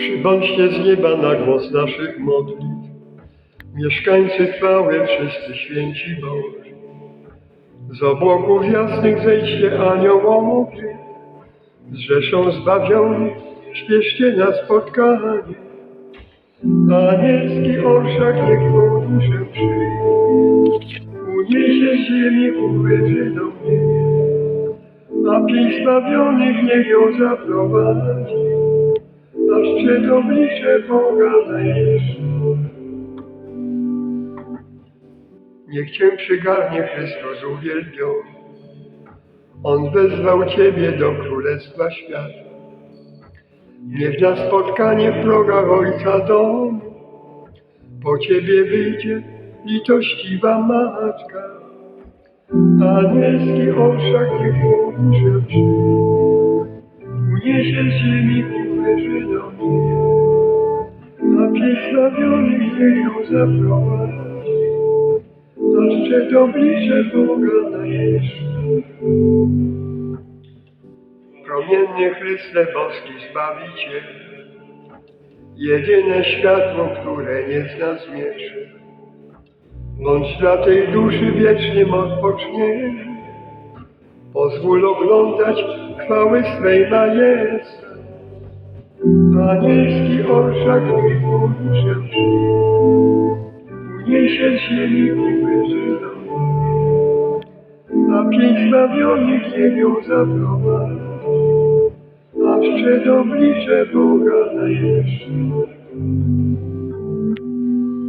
Przybądźcie z nieba na głos naszych modlitw, mieszkańcy chwały, wszyscy święci Boży. Z obłoków jasnych zejdźcie aniołowie, z rzeszą zbawionych śpieszcie na spotkanie. Anielski orszak niech Twą duszę przyjmie, uniesie z ziemi uwierzy do mnie, a pięć zbawionych niech ją zaprowadzi, przed oblicze Boga najwyższy. Niech Cię przygarnie Chrystus uwielbiony. On wezwał Ciebie do Królestwa Świata. Niech na spotkanie w progach Ojca domu po Ciebie wyjdzie litościwa Matka. Anielski orszak niech przyjmie. Uniesie z ziemi uwierzy do mnie, a piesławionych niech ją zaprowadzi, aż przed oblicze Boga najwyższy. Promienny Chryste boski Zbawiciel, jedyne światło, które nie zna zmierzchu. Bądź dla tej duszy wiecznym odpocznieniem, pozwól oglądać chwały swej Anielski orszak przyjmie, uniesie z ziemi uwierzy do mnie, a pięć zbawionych niech ją zaprowadzi, aż przed oblicze Boga najwyższego.